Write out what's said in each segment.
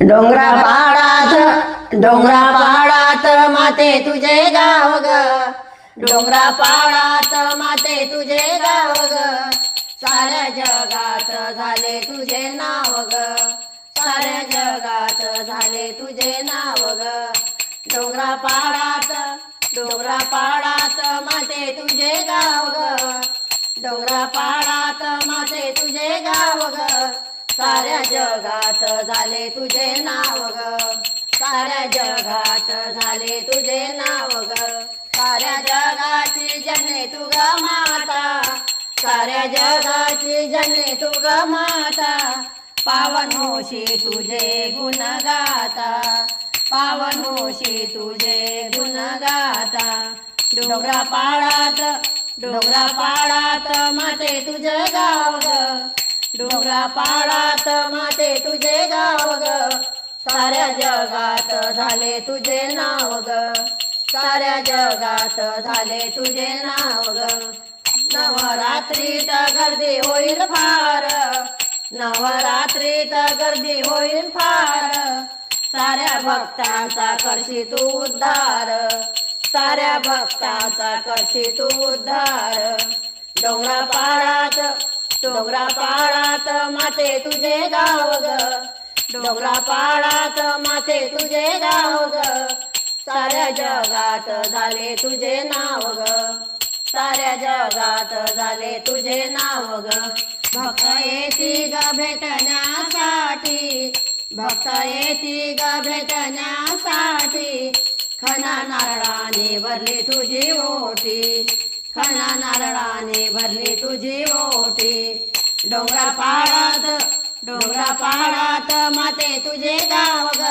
डोंगरा पाडात डोंगरा पाडात माते तुझे गाव ग. डोंगरा पाडात माते तुझे गाव ग. साऱ्या जगात झाले तुझे नाव ग. साऱ्या जगात झाले तुझे नाव ग. डोंगरा पाडात डोंगरा पाडात माते तुझे गाव ग. डोंगरा पाडात माते तुझे गाव ग. साऱ्या जगात झाले तुझे नाव ग. साऱ्या जगात झाले तुझे नाव ग. साऱ्या जगाची जने तू ग माता. साऱ्या जगाची जने तू ग माता. पावन होशी तुझे गुण गाता पावनोशी तुझे गुण गाता डोंगरा पाळात डोंगरा पाळात माते तुझे गाव ग. डोंगरा पाळात माते तुझे गाव ग. साऱ्या जगात झाले तुझे नाव ग. साऱ्या जगात झाले तुझे नाव ग. नवरात्रीत गर्दी होईल फार. नवरात्रीत गर्दी होईल फार. साऱ्या भक्तांचा करशी तू उद्धार. साऱ्या भक्तांचा करशी तू उद्धार. डोंगरा पाळात डोंगरा पाळात माते तुझे गाव ग. डोंगरा पाळात माते तुझे गाव ग. साऱ्या जगात झाले तुझे नाव ग. साऱ्या जगात झाले तुझे नाव ग. भक्त येती ग भेटण्यासाठी. भक्त येती ग भेटण्यासाठी. खना नारळाने भरली तुझी ओटी. खणा नारळाने भरली तुझी ओटी. डोंगरा पहाडात डोंगरा पहाडात माते तुझे गाव ग.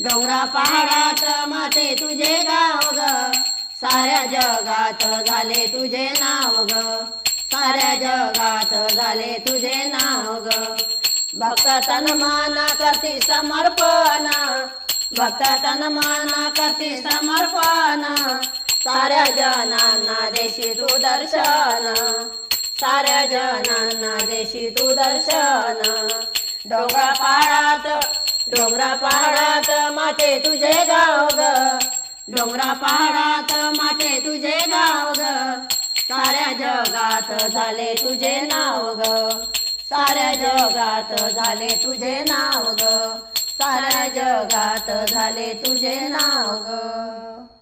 डोंगरा पहाडात माते तुझे गाव ग. साऱ्या जगात झाले तुझे नाव ग. साऱ्या जगात झाले तुझे नाव ग. भक्त तनमाना करते करती समर्पण. भक्त तनमाना करते करती समर्पण. साऱ्या जनांना देशी तू दर्शन साऱ्या जनांना देशी तू दर्शन डोंगरा पाडात डोंगरा पहाडात माते तुझे गाव ग डोंगरा पहाडात माते तुझे गाव ग साऱ्या जगात झाले तुझे नाव ग साऱ्या जगात झाले तुझे नाव ग साऱ्या जगात झाले तुझे नाव ग